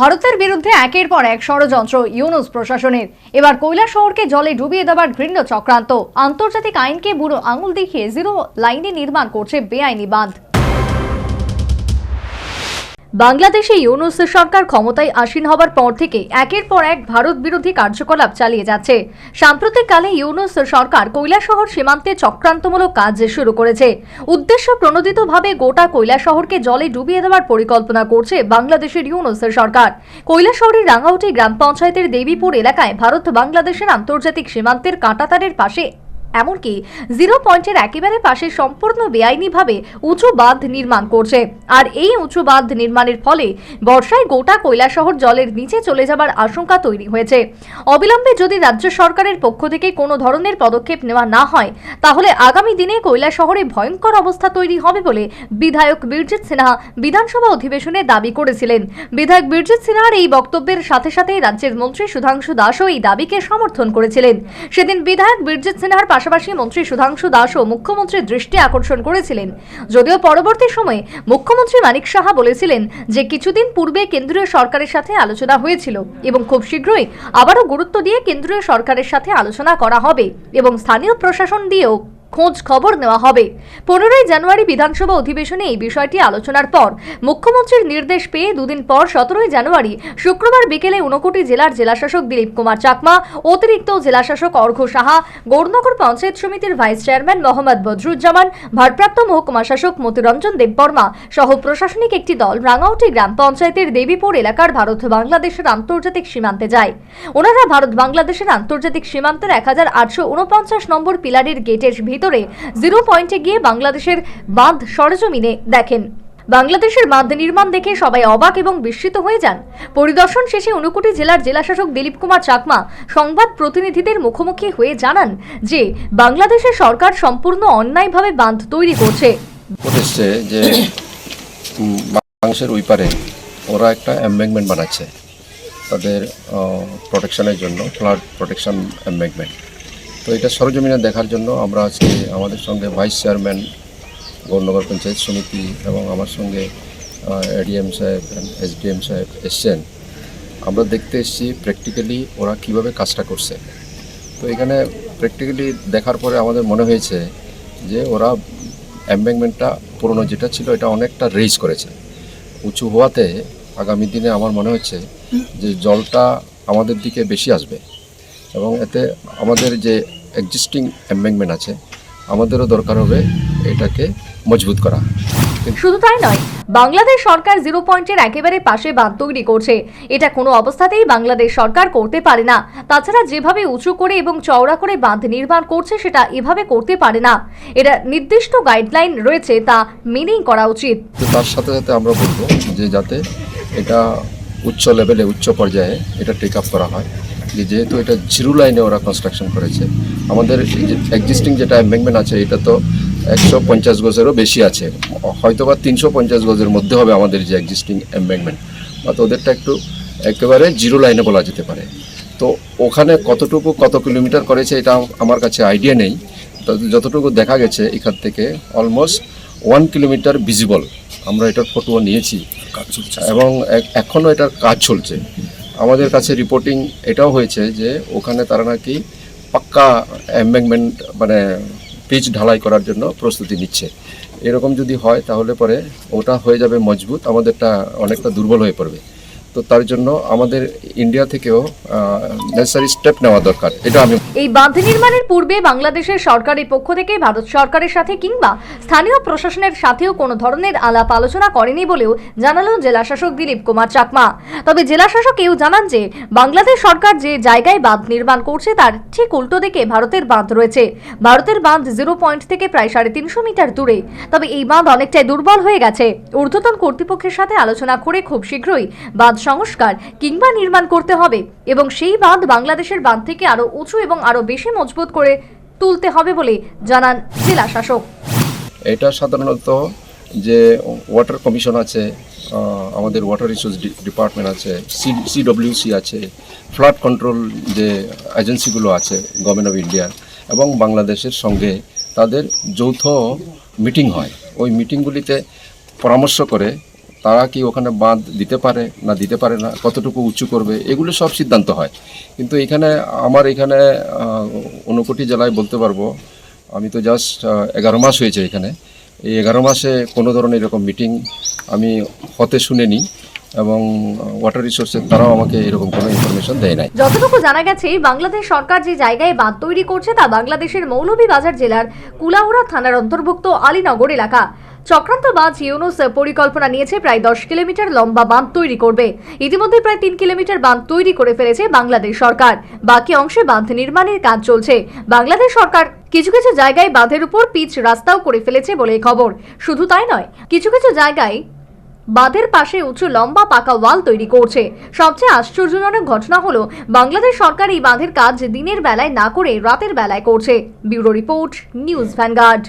ভারতের বিরুদ্ধে একের পর এক ষড়যন্ত্র ইউনুস প্রশাসনের। এবার কৈলা শহরকে জলে ডুবিয়ে দেওয়ার ঘৃণ্য চক্রান্ত। আন্তর্জাতিক আইনকে বুড়ো আঙুল দেখিয়ে জিরো লাইনে নির্মাণ করছে বেআইনি বাঁধ। বাংলাদেশে ইউনুস সরকার ক্ষমতায় আসীন হবার পর থেকে একের পর এক ভারত বিরোধী কার্যকলাপ চালিয়ে যাচ্ছে। সাম্প্রতিককালে ইউনুস সরকার কৈলাসহর সীমান্তে চক্রান্তমূলক কাজ শুরু করেছে। উদ্দেশ্য প্রণোদিতভাবে গোটা কৈলাসহরকে জলে ডুবিয়ে দেওয়ার পরিকল্পনা করছে বাংলাদেশের ইউনুস সরকার। কৈলাসহরের রাঙ্গাউটি গ্রাম পঞ্চায়েতের দেবীপুর এলাকায় ভারত বাংলাদেশের আন্তর্জাতিক সীমান্তের কাঁটাতারের পাশে এমনকি জিরো পয়েন্টের একেবারে পাশে সম্পূর্ণ বেআইনিভাবে উঁচু বাঁধ নির্মাণ করছে। আর এই উঁচু বাঁধ নির্মাণের ফলে বর্ষায় গোটা কৈলাসহর জলের নিচে চলে যাবার আশঙ্কা তৈরি হয়েছে। অবিলম্বে যদি রাজ্য সরকারের পক্ষ থেকে কোনো ধরনের পদক্ষেপ নেওয়া না হয়, তাহলে আগামী দিনে কৈলাসহরে ভয়ঙ্কর অবস্থা তৈরি হবে বলে বিধায়ক বীরজিৎ সিনহা বিধানসভা অধিবেশনে দাবি করেছিলেন। বিধায়ক বীরজিৎ সিনহার এই বক্তব্যের সাথে সাথে রাজ্যের মন্ত্রী সুধাংশু দাসও এই দাবিকে সমর্থন করেছিলেন। সেদিন বিধায়ক বীরজিৎ সিনহার পাশাপাশি মন্ত্রী সুধাংশু দাসও মুখ্যমন্ত্রীর দৃষ্টি আকর্ষণ করেছিলেন। যদিও পরবর্তী সময়ে মুখ্যমন্ত্রী মানিক সাহা বলেছিলেন যে কিছুদিন পূর্বে কেন্দ্রীয় সরকারের সাথে আলোচনা হয়েছিল এবং খুব শীঘ্রই আবারও গুরুত্ব দিয়ে কেন্দ্রীয় সরকারের সাথে আলোচনা করা হবে এবং স্থানীয় প্রশাসন দিয়েও খোঁজ খবর নেওয়া হবে। পনেরোই জানুয়ারি বিধানসভা অধিবেশনে এই বিষয়টি আলোচনার পর মুখ্যমন্ত্রীর নির্দেশ পেয়ে দুদিন পর সতেরোই জানুয়ারি শুক্রবার বিকেলে ঊনকোটি জেলার জেলাশাসক দিলীপ কুমার চাকমা, অতিরিক্ত জেলাশাসক অর্ঘ সাহা, গৌরনগর পঞ্চায়েত সমিতির ভাইস চেয়ারম্যান মোহাম্মদ বদরুজ্জামান, ভারপ্রাপ্ত মহকুমা শাসক মতিরঞ্জন দেববর্মা সহ প্রশাসনিক একটি দল রাঙাউটি গ্রাম পঞ্চায়েতের দেবীপুর এলাকার ভারত বাংলাদেশের আন্তর্জাতিক সীমান্তে যায়। ওনারা ভারত বাংলাদেশের আন্তর্জাতিক সীমান্তের এক হাজার আটশো উনপঞ্চাশ নম্বর পিলারের গেটের ভিতরে জিরো পয়েন্টে গিয়ে বাংলাদেশের বাঁধ সরজমিনে দেখেন। বাংলাদেশের বাঁধ নির্মাণ দেখে সবাই অবাক এবং বিস্মিত হয়ে যান। পরিদর্শন শেষে ঊনকোটি জেলার জেলাশাসক দিলীপ কুমার চাকমা সংবাদ প্রতিনিধিদের মুখোমুখি হয়ে জানান যে, বাংলাদেশের সরকার সম্পূর্ণ অন্যায়ভাবে বাঁধ তৈরি করছে। যে বাংলাদেশের ওই পারে ওরা একটা এম্বেংমেন্ট বানাচ্ছে। তাদের প্রোটেকশনের জন্য ফ্লাড প্রোটেকশন এম্বেংমেন্ট তো এটা সরজমিনে দেখার জন্য আমরা আজকে আমাদের সঙ্গে ভাইস চেয়ারম্যান গৌরনগর পঞ্চায়েত সমিতি এবং আমার সঙ্গে এডিএম সাহেব এসডিএম সাহেব এসছেন। আমরা দেখতে এসেছি প্র্যাকটিক্যালি ওরা কীভাবে কাজটা করছে। তো এখানে প্র্যাকটিক্যালি দেখার পরে আমাদের মনে হয়েছে যে ওরা এম্বেংমেন্টটা পুরনো যেটা ছিল এটা অনেকটা রেজ করেছে। উঁচু হওয়াতে আগামী দিনে আমার মনে হচ্ছে যে জলটা আমাদের দিকে বেশি আসবে। এবং এতে আমাদের যে এক্সিস্টিং এম্বেংমেন্ট আছে আমাদেরও দরকার হবে এটাকে মজবুত করা। শুধু তাই নয় বাংলাদেশ সরকার জিরো পয়েন্টের একেবারে পাশে বাঁধ তৈরি করছে। এটা কোনো অবস্থাতেই বাংলাদেশ সরকার করতে পারে না। তাছাড়া যেভাবে উঁচু করে এবং চওড়া করে বাঁধ নির্মাণ করছে সেটা এভাবে করতে পারে না। এটা নির্দিষ্ট গাইডলাইন রয়েছে তা মেনেই করা উচিত। তার সাথে সাথে আমরা বলব যে যাতে এটা উচ্চ লেভেলে উচ্চ পর্যায়ে এটা টেক আপ করা হয়। যে যেহেতু এটা জিরো লাইনে ওরা কনস্ট্রাকশন করেছে আমাদের এক্সিস্টিং যেটা এম্বেংমেন্ট আছে এটা তো একশো পঞ্চাশ গজেরও বেশি আছে। হয়তো বা তিনশো পঞ্চাশ গজের মধ্যে হবে আমাদের যে এক্সিস্টিং এম্বেংমেন্ট বা ওদেরটা একটু একেবারে জিরো লাইনে বলা যেতে পারে। তো ওখানে কতটুকু কত কিলোমিটার করেছে এটা আমার কাছে আইডিয়া নেই। তো যতটুকু দেখা গেছে এখান থেকে অলমোস্ট ওয়ান কিলোমিটার ভিজিবল আমরা এটার ফটো নিয়েছি। এবং এখনও এটার কাজ চলছে। আমাদের কাছে রিপোর্টিং এটাও হয়েছে যে ওখানে তারা নাকি পাক্কা অ্যাম্বেংমেন্ট মানে পিচ ঢালাই করার জন্য প্রস্তুতি নিচ্ছে। এরকম যদি হয় তাহলে পরে ওটা হয়ে যাবে মজবুত, আমাদেরটা অনেকটা দুর্বল হয়ে পড়বে। তো তার জন্য আমাদের ইন্ডিয়া থেকেও নেসেসারি স্টেপ নেওয়া দরকার। এটা আমি এই বাঁধ নির্মাণের পূর্বে বাংলাদেশের সরকারের পক্ষ থেকে, ভারত সরকারের সাথে কিংবা স্থানীয় প্রশাসনের সাথেও কোনো ধরনের আলাপ আলোচনা করেনি বলেও জানালো জেলাশাসক দিলীপ কুমার চাকমা। তবে জেলাশাসক এও জানান যে, বাংলাদেশ সরকার যে জায়গায় বাঁধ নির্মাণ করছে, তার ঠিক উল্টো দিকে ভারতের বাঁধ রয়েছে। ভারতের বাঁধ জিরো পয়েন্ট থেকে প্রায় সাড়ে তিনশো মিটার দূরে। তবে এই বাঁধ অনেকটাই দুর্বল হয়ে গেছে। ঊর্ধ্বতন কর্তৃপক্ষের সাথে আলোচনা করে খুব শীঘ্রই বাঁধ সংস্কার কিংবা নির্মাণ করতে হবে এবং সেই বাঁধ বাংলাদেশের বাঁধ থেকে আরও উঁচু এবং আরও বেশি মজবুত করে তুলতে হবে বলে জানান জেলা শাসক। এটা সাধারণত যে ওয়াটার কমিশন আছে আমাদের ওয়াটার রিসোর্স ডিপার্টমেন্ট আছে সিডব্লিউসি আছে ফ্লাড কন্ট্রোল যে এজেন্সিগুলো আছে গভর্নমেন্ট অফ ইন্ডিয়া এবং বাংলাদেশের সঙ্গে তাদের যৌথ মিটিং হয়। ওই মিটিংগুলিতে পরামর্শ করে তারা কি ওখানে বাঁধ দিতে পারে না দিতে পারে না, কতটুকু উঁচু করবে, এগুলো সব সিদ্ধান্ত হয়। কিন্তু এখানে আমার এখানে ঊনকোটি জেলায় বলতে পারব, আমি তো জাস্ট এগারো মাস হয়েছে এখানে। এই এগারো মাসে কোনো ধরনের এরকম মিটিং আমি হতে শুনিনি এবং ওয়াটার রিসোর্সের তারাও আমাকে এরকম কোনো ইনফরমেশন দেয় নাই। যতটুকু জানা গেছে, বাংলাদেশ সরকার যে জায়গায় বাঁধ তৈরি করছে তা বাংলাদেশের মৌলভীবাজার জেলার কুলাউড়া থানার অন্তর্ভুক্ত আলীনগর এলাকা। চক্রান্ত বাঁধ ইউনুস পরিকল্পনা নিয়েছে প্রায় দশ কিলোমিটার লম্বা বাঁধ তৈরি করবে। ইতিমধ্যে প্রায় তিন কিলোমিটার বাঁধ তৈরি করে ফেলেছে বাংলাদেশ সরকার। বাকি অংশে বাঁধ নির্মাণের কাজ চলছে। বাংলাদেশ সরকার কিছু কিছু জায়গায় বাঁধের উপর পিচ রাস্তাও করে ফেলেছে বলে খবর। শুধু তাই নয়, কিছু কিছু জায়গায় বাঁধের পাশে উঁচু লম্বা পাকা ওয়াল তৈরি করছে। সবচেয়ে আশ্চর্যজনক ঘটনা হলো, বাংলাদেশ সরকার এই বাঁধের কাজ দিনের বেলায় না করে রাতের বেলায় করছে। Bureau report, news Vanguard.